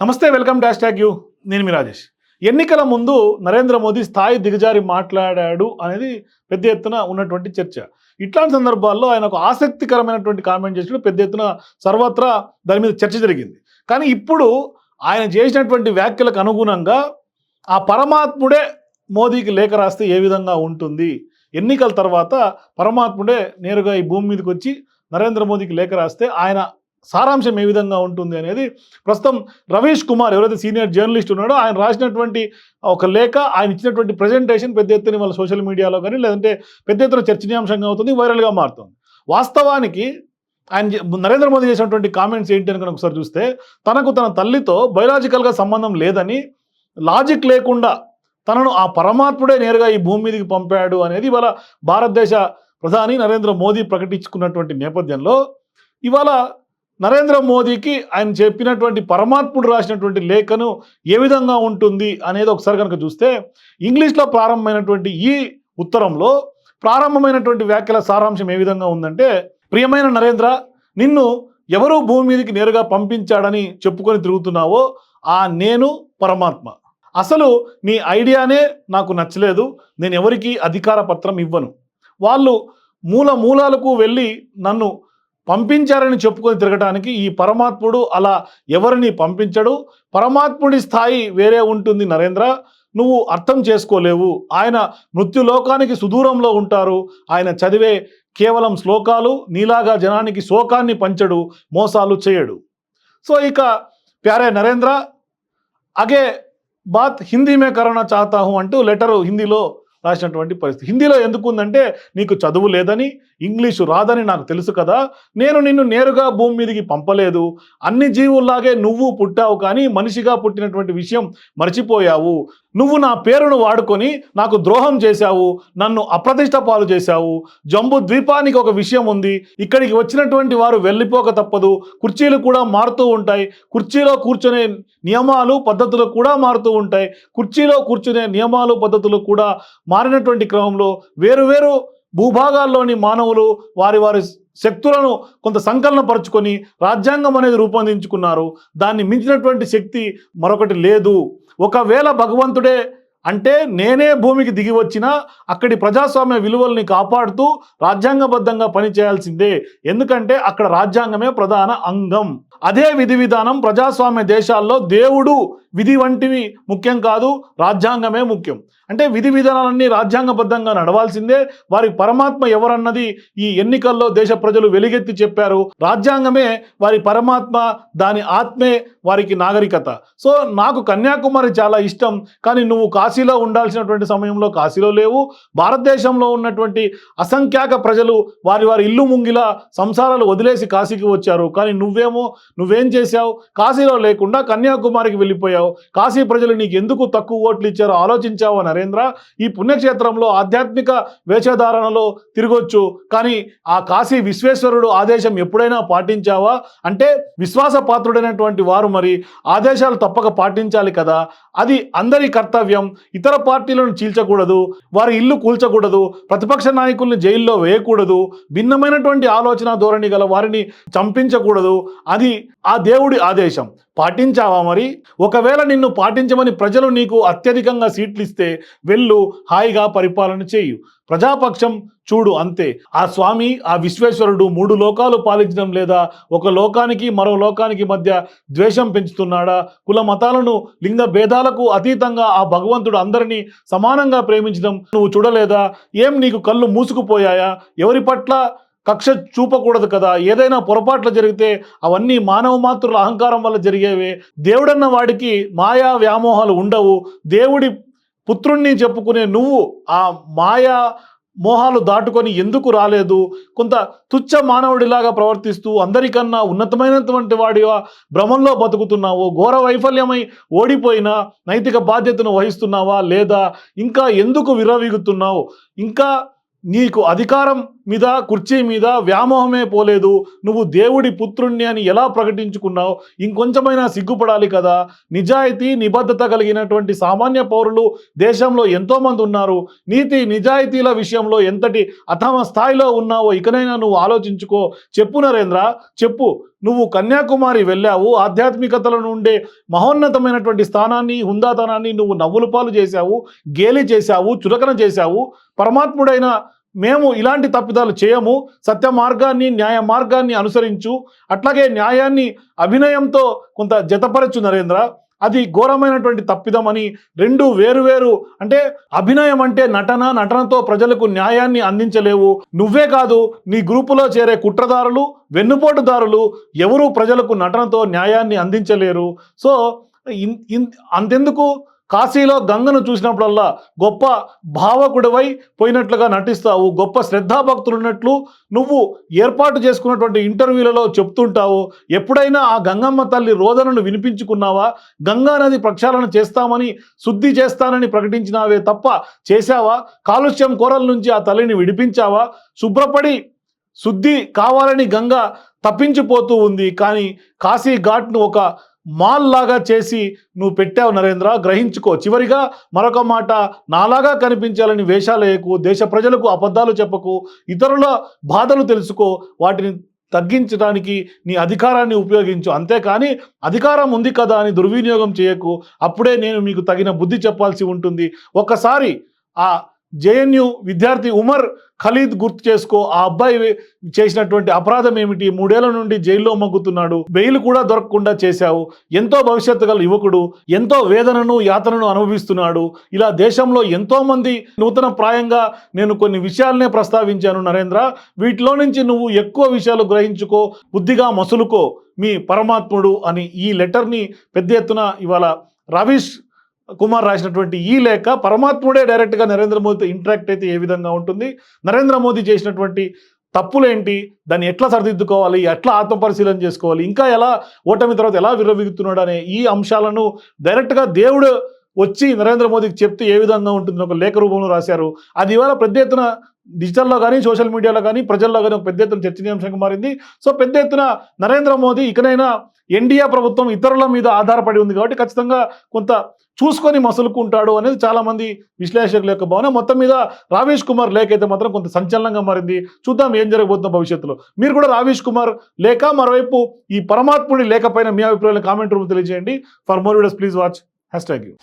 నమస్తే welcome dash tag you. నేను మీ రాజేష్. ఎన్నికల ముందు నరేంద్ర మోదీ స్థాయి దిగజారి మాట్లాడాడు అనేది పెద్ద ఎత్తున ఉన్నటువంటి చర్చ. ఇట్లాంటి సందర్భాల్లో ఆయన ఒక ఆసక్తికరమైనటువంటి కామెంట్ చేసినప్పుడు పెద్ద ఎత్తున సర్వత్రా దాని మీద చర్చ జరిగింది. కానీ ఇప్పుడు ఆయన చేసినటువంటి వ్యాఖ్యలకు అనుగుణంగా ఆ పరమాత్ముడే మోదీకి లేఖ రాస్తే ఏ విధంగా ఉంటుంది? ఎన్నికల తర్వాత పరమాత్ముడే నేరుగా ఈ భూమి మీదకి వచ్చి నరేంద్ర మోదీకి లేఖ రాస్తే ఆయన సారాంశం ఏ విధంగా ఉంటుంది అనేది ప్రస్తుతం రవీష్ కుమార్ ఎవరైతే సీనియర్ జర్నలిస్ట్ ఉన్నాడో ఆయన రాసినటువంటి ఒక లేఖ ఆయన ఇచ్చినటువంటి ప్రజెంటేషన్ పెద్ద ఎత్తున వాళ్ళ సోషల్ మీడియాలో కానీ లేదంటే పెద్ద ఎత్తున చర్చనీయాంశంగా అవుతుంది వైరల్గా మారుతుంది. వాస్తవానికి ఆయన నరేంద్ర మోదీ చేసినటువంటి కామెంట్స్ ఏంటి అని కనుక ఒకసారి చూస్తే తనకు తన తల్లితో బయలాజికల్గా సంబంధం లేదని లాజిక్ లేకుండా తనను ఆ పరమాత్ముడే నేరుగా ఈ భూమి మీదకి పంపాడు అనేది ఇవాళ భారతదేశ ప్రధాని నరేంద్ర మోదీ ప్రకటించుకున్నటువంటి నేపథ్యంలో ఇవాళ నరేంద్ర మోదీకి ఆయన చెప్పినటువంటి పరమాత్ముడు రాసినటువంటి లేఖను ఏ విధంగా ఉంటుంది అనేది ఒకసారి కనుక చూస్తే ఇంగ్లీష్లో ప్రారంభమైనటువంటి ఈ ఉత్తరంలో ప్రారంభమైనటువంటి వ్యాఖ్యల సారాంశం ఏ విధంగా ఉందంటే ప్రియమైన నరేంద్ర నిన్ను ఎవరు భూమి మీదకి నేరుగా పంపించాడని చెప్పుకొని తిరుగుతున్నావో ఆ నేను పరమాత్మ. అసలు నీ ఐడియానే నాకు నచ్చలేదు. నేను ఎవరికి అధికార పత్రం ఇవ్వను. వాళ్ళు మూల మూలాలకు వెళ్ళి నన్ను పంపించారని చెప్పుకొని తిరగటానికి ఈ పరమాత్ముడు అలా ఎవరిని పంపించడు? పరమాత్ముడి స్థాయి వేరే ఉంటుంది నరేంద్ర. నువ్వు అర్థం చేసుకోలేవు. ఆయన మృత్యులోకానికి సుదూరంలో ఉంటారు. ఆయన చదివే కేవలం శ్లోకాలు నీలాగా జనానికి శోకాన్ని పంచడు మోసాలు చేయడు. సో ఇక ప్యారే నరేంద్ర అగే బాత్ హిందీ మే కరోనా చాతా హూ అంటూ లెటరు హిందీలో రాసినటువంటి పరిస్థితి. హిందీలో ఎందుకు ఉందంటే నీకు చదువు లేదని ఇంగ్లీషు రాదని నాకు తెలుసు కదా నేను నిన్ను నేరుగా భూమి మీదకి పంపలేదు. అన్ని జీవుల్లాగే నువ్వు పుట్టావు కానీ మనిషిగా పుట్టినటువంటి విషయం మర్చిపోయావు. నువ్వు నా పేరును వాడుకొని నాకు ద్రోహం చేశావు నన్ను అప్రతిష్ట పాలు చేశావు జంబు ద్వీపానికి ఒక విషయం ఉంది. ఇక్కడికి వచ్చినటువంటి వారు వెళ్ళిపోక తప్పదు. కుర్చీలు కూడా మారుతూ ఉంటాయి. కుర్చీలో కూర్చునే నియమాలు పద్ధతులు కూడా మారుతూ ఉంటాయి. కుర్చీలో కూర్చునే నియమాలు పద్ధతులు కూడా మారినటువంటి క్రమంలో వేరు వేరు భూభాగాల్లోని మానవులు వారి వారి శక్తులను కొంత సంకలనపరుచుకొని రాజ్యాంగం అనేది రూపొందించుకున్నారు. దాన్ని మించినటువంటి శక్తి మరొకటి లేదు. ఒకవేళ భగవంతుడే అంటే నేనే భూమికి దిగి వచ్చినా అక్కడి ప్రజాస్వామ్య విలువల్ని కాపాడుతూ రాజ్యాంగబద్ధంగా పనిచేయాల్సిందే. ఎందుకంటే అక్కడ రాజ్యాంగమే ప్రధాన అంగం. అదే విధి విధానం ప్రజాస్వామ్య దేశాల్లో దేవుడు విధి వంటివి ముఖ్యం కాదు రాజ్యాంగమే ముఖ్యం. అంటే విధి విధానాలన్నీ రాజ్యాంగబద్ధంగా నడవాల్సిందే. వారి పరమాత్మ ఎవరన్నది ఈ ఎన్నికల్లో దేశ ప్రజలు వెలుగెత్తి చెప్పారు. రాజ్యాంగమే వారి పరమాత్మ దాని ఆత్మే వారికి నాగరికత. సో నాకు కన్యాకుమారి చాలా ఇష్టం. కానీ నువ్వు కాశీలో ఉండాల్సినటువంటి సమయంలో కాశీలో లేవు. భారతదేశంలో ఉన్నటువంటి అసంఖ్యాక ప్రజలు వారి వారి ఇల్లు ముంగిలా సంసారాలు వదిలేసి కాశీకి వచ్చారు. కానీ నువ్వేమో నువ్వేం చేశావు? కాశీలో లేకుండా కన్యాకుమారికి వెళ్ళిపోయావు. కాశీ ప్రజలు నీకు ఎందుకు తక్కువ ఓట్లు ఇచ్చారో ఆలోచించావా నరేంద్ర. ఈ పుణ్యక్షేత్రంలో ఆధ్యాత్మిక వేషధారణలో తిరగొచ్చు. కానీ ఆ కాశీ విశ్వేశ్వరుడు ఆదేశం ఎప్పుడైనా పాటించావా? అంటే విశ్వాస పాత్రుడైనటువంటి వారు మరి ఆదేశాలు తప్పక పాటించాలి కదా. అది అందరి కర్తవ్యం. ఇతర పార్టీలను చీల్చకూడదు. వారి ఇల్లు కూల్చకూడదు. ప్రతిపక్ష నాయకుల్ని జైల్లో వేయకూడదు. భిన్నమైనటువంటి ఆలోచన ధోరణి గల వారిని చంపించకూడదు. అది ఆ దేవుడి ఆదేశం. పాటించావా మరి? ఒకవేళ నిన్ను పాటించమని ప్రజలు నీకు అత్యధికంగా సీట్లు ఇస్తే వెళ్ళు హాయిగా పరిపాలన చేయు. ప్రజాపక్షం చూడు అంతే. ఆ స్వామి ఆ విశ్వేశ్వరుడు మూడు లోకాలు పాలించడం లేదా ఒక లోకానికి మరో లోకానికి మధ్య ద్వేషం పెంచుతున్నాడా? కుల మతాలను లింగ భేదాలకు అతీతంగా ఆ భగవంతుడు అందరినీ సమానంగా ప్రేమించడం నువ్వు చూడలేదా? ఏం నీకు కళ్ళు మూసుకుపోయాయా? ఎవరి పట్ల కక్ష చూపకూడదు కదా. ఏదైనా పొరపాట్లు జరిగితే అవన్నీ మానవ మాతృల అహంకారం వల్ల జరిగేవే. దేవుడన్న వాడికి మాయా వ్యామోహాలు ఉండవు. దేవుడి పుత్రుణ్ణి చెప్పుకునే నువ్వు ఆ మాయా మోహాలు దాటుకొని ఎందుకు రాలేదు? కొంత తుచ్చ మానవుడిలాగా ప్రవర్తిస్తూ అందరికన్నా ఉన్నతమైనటువంటి వాడిగా భ్రమంలో బతుకుతున్నావు? ఘోర వైఫల్యమై ఓడిపోయినా నైతిక బాధ్యతను వహిస్తున్నావా లేదా? ఇంకా ఎందుకు విరవీగుతున్నావు ఇంకా నీకు అధికారం మీద కుర్చీ మీద వ్యామోహమే పోలేదు. నువ్వు దేవుడి పుత్రుణ్ణి అని ఎలా ప్రకటించుకున్నావు? ఇంకొంచెమైనా సిగ్గుపడాలి కదా? నిజాయితీ నిబద్ధత కలిగినటువంటి సామాన్య పౌరులు దేశంలో ఎంతోమంది ఉన్నారు. నీతి నిజాయితీల విషయంలో ఎంతటి అథమ స్థాయిలో ఉన్నావో ఇకనైనా నువ్వు ఆలోచించుకో. చెప్పు నరేంద్ర చెప్పు. నువ్వు కన్యాకుమారి వెళ్ళావు ఆధ్యాత్మికతలను ఉండే మహోన్నతమైనటువంటి స్థానాన్ని హుందాతనాన్ని నువ్వు నవ్వుల పాలు చేశావు గేలి చేశావు చురకన చేశావు. పరమాత్ముడైన మేము ఇలాంటి తప్పిదాలు చేయము. సత్య మార్గాన్ని న్యాయ మార్గాన్ని అనుసరించు. అట్లాగే న్యాయాన్ని అభినయంతో కొంత జతపరచు నరేంద్ర. అది ఘోరమైనటువంటి తప్పిదమని రెండు వేరువేరు అంటే అభినయం అంటే నటన నటనతో ప్రజలకు న్యాయాన్ని అందించలేవు. నువ్వే కాదు నీ గ్రూపులో చేరే కుట్రదారులు వెన్నుపోటుదారులు ఎవరూ ప్రజలకు నటనతో న్యాయాన్ని అందించలేరు. సో ఇన్- ఇన్- అంతెందుకు? కాశీలో గంగను చూసినప్పుడల్లా గొప్ప భావకుడివై పోయినట్లుగా నటిస్తావు గొప్ప శ్రద్ధాభక్తులు ఉన్నట్లు నువ్వు ఏర్పాటు చేసుకున్నటువంటి ఇంటర్వ్యూలలో చెప్తుంటావు. ఎప్పుడైనా ఆ గంగమ్మ తల్లి రోదనను వినిపించుకున్నావా? గంగా నది ప్రక్షాళన చేస్తామని శుద్ధి చేస్తానని ప్రకటించినావే తప్ప చేశావా? కాలుష్యం కూరల నుంచి ఆ తల్లిని విడిపించావా? శుభ్రపడి శుద్ధి కావాలని గంగ తప్పించిపోతూ ఉంది. కానీ కాశీ ఘాట్ను ఒక మాల్ లాగా చేసి నువ్వు పెట్టావు నరేంద్ర గ్రహించుకో. చివరిగా మరొక మాట నాలాగా కనిపించాలని వేషాలు వేయకు దేశ ప్రజలకు అబద్ధాలు చెప్పకు ఇతరుల బాధలు తెలుసుకో వాటిని తగ్గించడానికి నీ అధికారాన్ని ఉపయోగించు. అంతేకాని అధికారం ఉంది కదా అని దుర్వినియోగం చేయకు అప్పుడే నేను మీకు తగిన బుద్ధి చెప్పాల్సి ఉంటుంది. ఒక్కసారి ఆ జేఎన్యు విద్యార్థి ఉమర్ ఖలీద్ గుర్తు చేసుకో ఆ అబ్బాయి చేసినటువంటి అపరాధం ఏమిటి? మూడేళ్ళ నుండి జైల్లో మగ్గుతున్నాడు. బెయిల్ కూడా దొరకకుండా చేశావు. ఎంతో భవిష్యత్తు గల యువకుడు ఎంతో వేదనను యాతనను అనుభవిస్తున్నాడు. ఇలా దేశంలో ఎంతో మంది నూతన ప్రాయంగా నేను కొన్ని విషయాలనే ప్రస్తావించాను నరేంద్ర. వీటిలో నుంచి నువ్వు ఎక్కువ విషయాలు గ్రహించుకో బుద్ధిగా మసులుకో మీ పరమాత్ముడు అని ఈ లెటర్ని పెద్ద ఎత్తున ఇవాళ రవీష్ కుమార్ రాసినటువంటి ఈ లేఖ పరమాత్ముడే డైరెక్ట్గా నరేంద్ర మోదీతో ఇంటరాక్ట్ అయితే ఏ విధంగా ఉంటుంది? నరేంద్ర మోదీ చేసినటువంటి తప్పులేంటి? దాన్ని ఎట్లా సరిదిద్దుకోవాలి? ఎట్లా ఆత్మపరిశీలన చేసుకోవాలి? ఇంకా ఎలా ఓటమి తర్వాత ఎలా విర్రవిగుతున్నాడు అనే ఈ అంశాలను డైరెక్ట్గా దేవుడు వచ్చి నరేంద్ర మోదీకి చెప్తే ఏ విధంగా ఉంటుంది ఒక లేఖ రూపంలో రాశారు. అది ఇవాళ పెద్ద ఎత్తున డిజిటల్లో కానీ సోషల్ మీడియాలో కానీ ప్రజల్లో కానీ ఒక పెద్ద ఎత్తున చర్చనీయాంశంగా మారింది. సో పెద్ద ఎత్తున నరేంద్ర మోదీ ఇకనైనా ఎన్డీఏ ప్రభుత్వం ఇతరుల మీద ఆధారపడి ఉంది కాబట్టి ఖచ్చితంగా కొంత చూసుకొని మసులుకుంటాడు అనేది చాలామంది విశ్లేషకుల యొక్క భావన. మొత్తం మీద రావేష్ కుమార్ లేఖ అయితే మాత్రం కొంత సంచలనంగా మారింది. చూద్దాం ఏం జరగబోతుందో భవిష్యత్తులో. మీరు కూడా రావేష్ కుమార్ లేఖ మరోవైపు ఈ పరమాత్ముడి లేఖ మీ అభిప్రాయాలు కామెంట్ రూపంలో తెలియజేయండి. For more videos please watch. Hashtag you.